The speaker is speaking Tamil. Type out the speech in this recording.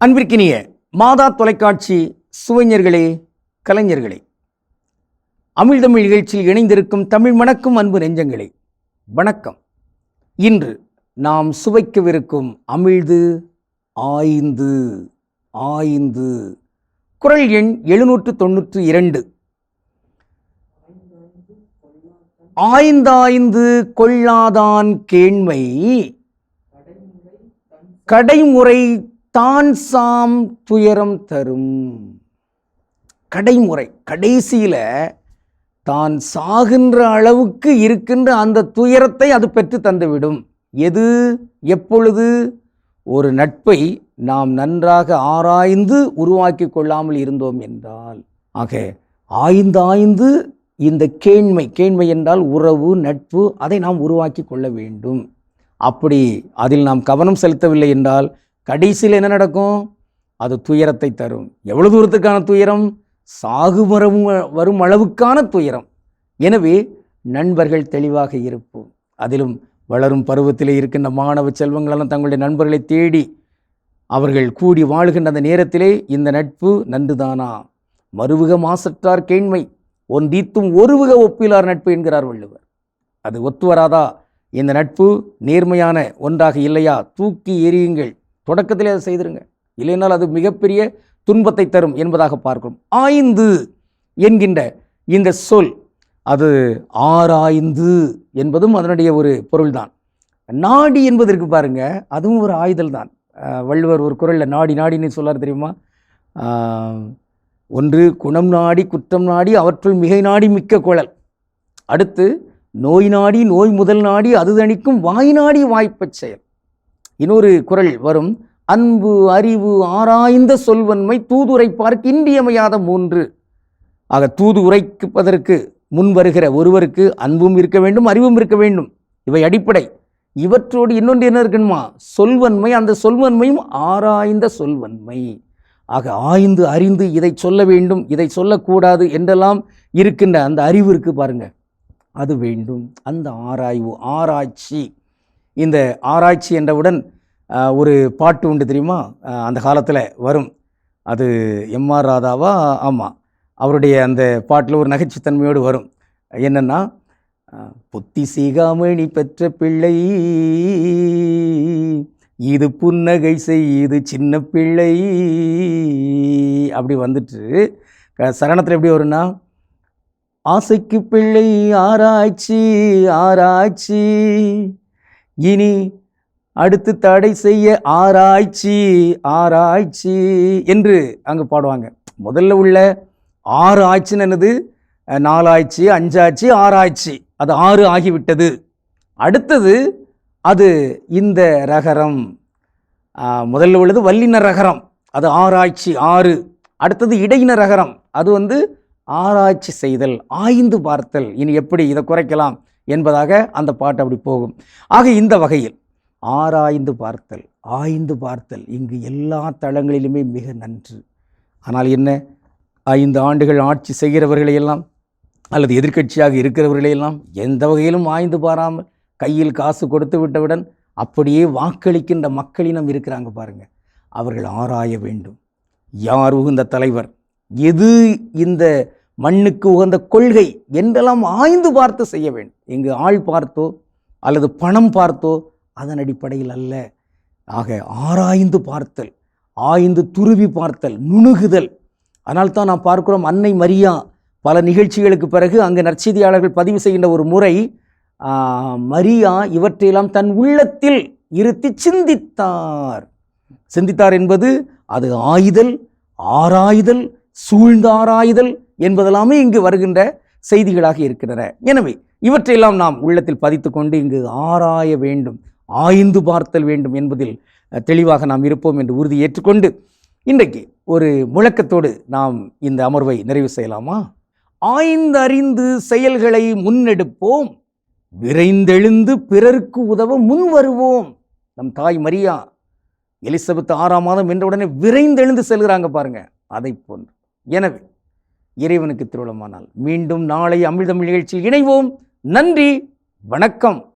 அன்பிற்கினிய மாதா தொலைக்காட்சி சுவைஞர்களே கலைஞர்களே அமிழ்தமிழ் நிகழ்ச்சியில் இணைந்திருக்கும் தமிழ் மணக்கும் அன்பு நெஞ்சங்களே வணக்கம். இன்று நாம் சுவைக்கவிருக்கும் அமிழ்து ஆய்ந்து ஆய்ந்து. குரல் எண் எழுநூற்று தொன்னூற்று இரண்டு. ஆய்ந்தாய்ந்து கொள்ளாதான் கேண்மை. கடைமுறை தான் சாம் துயரம் தரும். கடைமுறை கடைசியில் தான் சாகின்ற அளவுக்கு இருக்கின்ற அந்த துயரத்தை அது பெற்று தந்துவிடும். எது எப்பொழுது? ஒரு நட்பை நாம் நன்றாக ஆராய்ந்து உருவாக்கி கொள்ளாமல் இருந்தோம் என்றால் ஆக ஆய்ந்தாய்ந்து இந்த கேண்மை கேண்மை என்றால் உறவு நட்பு அதை நாம் உருவாக்கி கொள்ள வேண்டும். அப்படி அதில் நாம் கவனம் செலுத்தவில்லை என்றால் கடைசியில் என்ன நடக்கும்? அது துயரத்தை தரும். எவ்வளவு தூரத்துக்கான துயரம்? சாகு வரும் வரும் அளவுக்கான துயரம். எனவே நண்பர்கள் தெளிவாக இருப்போம். அதிலும் வளரும் பருவத்திலே இருக்கின்ற மாணவ செல்வங்களெல்லாம் தங்களுடைய நண்பர்களை தேடி அவர்கள் கூடி வாழுகின்ற அந்த நேரத்திலே இந்த நட்பு நன்றுதானா? மறுவுக மாசற்றார் கேண்மை ஒன்றீத்தும் ஒருவுக ஒப்பிலார் நட்பு என்கிறார் வள்ளுவர். அது ஒத்து வராதா? இந்த நட்பு நேர்மையான ஒன்றாக இல்லையா? தூக்கி எறியுங்கள். தொடக்கத்திலே அதை செய்திருங்க இல்லைனால் அது மிகப்பெரிய துன்பத்தை தரும் என்பதாக பார்க்கிறோம். ஆய்ந்து என்கின்ற இந்த சொல் அது ஆராய்ந்து என்பதும் அதனுடைய ஒரு பொருள்தான். நாடி என்பதற்கு பாருங்க அதுவும் ஒரு ஆயுதல் தான். வள்ளுவர் ஒரு குரலில் நாடி நாடின்னு சொல்லார் தெரியுமா? ஒன்று குணம் நாடி குற்றம் நாடி அவற்றுள் மிகை நாடி மிக்க குழல். அடுத்து நோய் நாடி நோய் முதல் நாடி அது தணிக்கும் வாய் நாடி வாய்ப்பச் செயல். இன்னொரு குரல் வரும் அன்பு அறிவு ஆராய்ந்த சொல்வன்மை தூதுரை பார்க்க இன்றியமையாத மூன்று. ஆக தூது உரைப்பதற்கு முன் வருகிற ஒருவருக்கு அன்பும் இருக்க வேண்டும் அறிவும் இருக்க வேண்டும். இவை அடிப்படை. இவற்றோடு இன்னொன்று என்ன இருக்கணுமா சொல்வன்மை. அந்த சொல்வன்மையும் ஆராய்ந்த சொல்வன்மை. ஆக ஆய்ந்து அறிந்து இதை சொல்ல வேண்டும் இதை சொல்லக்கூடாது என்றெல்லாம் இருக்கின்ற அந்த அறிவு இருக்குது பாருங்கள் அது வேண்டும். அந்த ஆராய்வு ஆராய்ச்சி. இந்த ஆராய்ச்சி என்றவுடன் ஒரு பாட்டு உண்டு தெரியுமா? அந்த காலத்தில் வரும். அது எம்ஆர் ராதாவா? ஆமாம் அவருடைய அந்த பாட்டில் ஒரு நகைச்சுத்தன்மையோடு வரும். என்னென்னா புத்தி சீகாமணி பெற்ற பிள்ளை இது புன்னகை செய்யுது சின்ன பிள்ளை அப்படி வந்துட்டு சரணத்தில் எப்படி வரும்னா ஆசைக்கு பிள்ளை ஆராய்ச்சி ஆராய்ச்சி இனி அடுத்து தடை செய்ய ஆராய்ச்சி ஆராய்ச்சி என்று அங்கே பாடுவாங்க. முதல்ல உள்ள ஆறு ஆச்சுன்னு என்னது? நாலாச்சு நாலாய்ச்சி அஞ்சாச்சு ஆறாச்சு அது ஆறு ஆகிவிட்டது. அடுத்தது அது இந்த ரகரம். முதல்ல உள்ளது வல்லின ரகரம். அது ஆராய்ச்சி ஆறு. அடுத்தது இடையின ரகரம். அது வந்து ஆராய்ச்சி செய்தல் ஆய்ந்து பார்த்தல். இனி எப்படி இதை குறைக்கலாம் என்பதாக அந்த பாட்டு அப்படி போகும். ஆக இந்த வகையில் ஆராய்ந்து பார்த்தல் ஆய்ந்து பார்த்தல் இங்கு எல்லா தளங்களிலுமே மிக நன்று. ஆனால் என்ன? ஐந்து ஆண்டுகள் ஆட்சி செய்கிறவர்களையெல்லாம் அல்லது எதிர்க்கட்சியாக இருக்கிறவர்களையெல்லாம் எந்த வகையிலும் ஆய்ந்து பாராமல் கையில் காசு கொடுத்து விட்டவுடன் அப்படியே வாக்களிக்கின்ற மக்களினம் இருக்கிறாங்க பாருங்கள் அவர்கள் ஆராய வேண்டும். யார் உகுந்த தலைவர்? எது இந்த மண்ணுக்கு உகந்த கொள்கை என்றெல்லாம் ஆய்ந்து பார்த்து செய்ய வேண்டும். எங்கு ஆள் பார்த்தோ அல்லது பணம் பார்த்தோ அதன் அடிப்படையில் அல்ல. ஆக ஆராய்ந்து பார்த்தல் ஆய்ந்து துருவி பார்த்தல் நுணுகுதல் அதனால் தான் நாம் பார்க்கிறோம் அன்னை மரியா பல நிகழ்ச்சிகளுக்கு பிறகு அங்கு நற்செய்தியாளர்கள் பதிவு செய்கின்ற ஒரு முறை மரியா இவற்றையெல்லாம் தன் உள்ளத்தில் இருத்தி சிந்தித்தார். சிந்தித்தார் என்பது அது ஆயுதல் ஆராய்தல் சூழ்ந்தாராய்தல் என்பதெல்லாமே இங்கு வருகின்ற செய்திகளாக இருக்கின்றன எனவே இவற்றையெல்லாம் நாம் உள்ளத்தில் பதித்து கொண்டு இங்கு ஆராய வேண்டும் ஆய்ந்து பார்த்தல் வேண்டும் என்பதில் தெளிவாக நாம் இருப்போம் என்று உறுதி ஏற்றுக்கொண்டு இன்றைக்கு ஒரு முழக்கத்தோடு நாம் இந்த அமர்வை நிறைவு செய்யலாமா? ஆய்ந்தறிந்து செயல்களை முன்னெடுப்போம். விரைந்தெழுந்து பிறருக்கு உதவ முன் வருவோம். நம் தாய் மரியா எலிசபெத் ஆறாம் மாதம் என்ற உடனே விரைந்தெழுந்து செல்கிறாங்க பாருங்க அதை போன்று. எனவே இறைவனுக்கு திருவிழமானால் மீண்டும் நாளை அமிழ்தமிழ் நிகழ்ச்சியில் இணைவோம். நன்றி வணக்கம்.